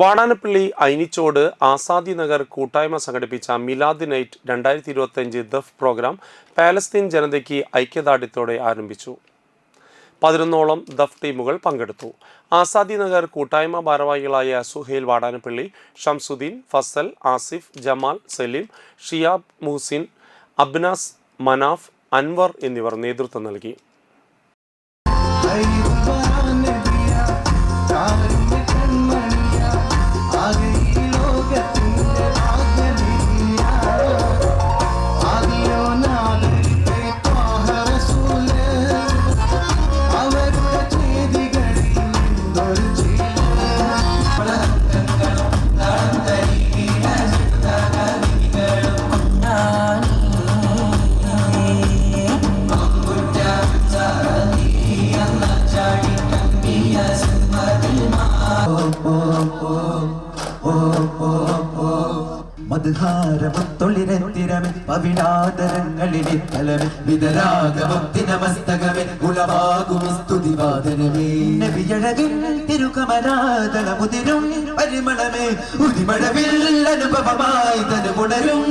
വാടാനപ്പള്ളി ഐനിച്ചോട് ആസാദി നഗർ കൂട്ടായ്മ സംഘടിപ്പിച്ച മിലാദ് നൈറ്റ് രണ്ടായിരത്തി ഇരുപത്തഞ്ച് ദഫ് പ്രോഗ്രാം പാലസ്തീൻ ജനതയ്ക്ക് ഐക്യദാർഢ്യത്തോടെ ആരംഭിച്ചു. പതിനൊന്നോളം ദഫ് ടീമുകൾ പങ്കെടുത്തു. ആസാദി നഗർ കൂട്ടായ്മ ഭാരവാഹികളായ സുഹേൽ വാടാനപ്പള്ളി ഷംസുദ്ദീൻ ഫസൽ ആസിഫ് ജമാൽ സലീം ഷിയാബ് മുഹസിൻ അബ്നാസ് മനാഫ് അൻവർ എന്നിവർ നേതൃത്വം നൽകി. മധുഹാരമത്തൊളിരത്തിരമെ പവിടാതരങ്ങളിലെ തലമെ വിതരാഗമത്തിനമസ്തകമെ ഉളവാകും സ്തുതിവാദനമേ. നബിയഴകിൽ തിരുകമലാതളമുതിരും പരിമളമേ ഉതിമഴവിൽ അനുഭവമായി തനുമുണരും.